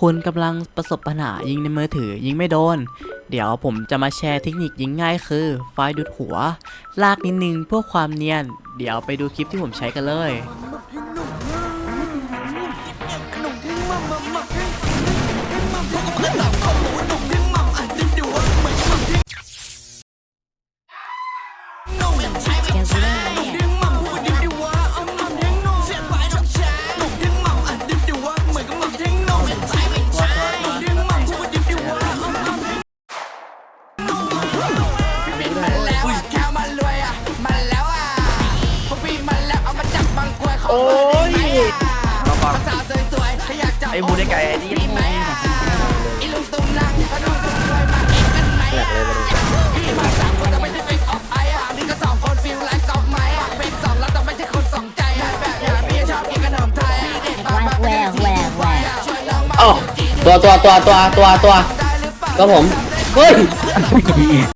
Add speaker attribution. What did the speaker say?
Speaker 1: คุณกำลังประสบปัญหายิงในมือถือยิงไม่โดน เดี๋ยวผมจะมาแชร์เทคนิคยิงง่ายคือไฟดูดหัว ลากนิดนึงเพื่อความเนียน เดี๋ยวไปดูคลิปที่ผมใช้กันเลย
Speaker 2: โอ้ยมาฟังไอ้บูได้ไกลไอ้นี่แหลกเลยมาดู
Speaker 3: แหวกแหวกแหวก
Speaker 4: อ๋อตัวตัวตัวตัวตัวตัวก็ผม เฮ้ย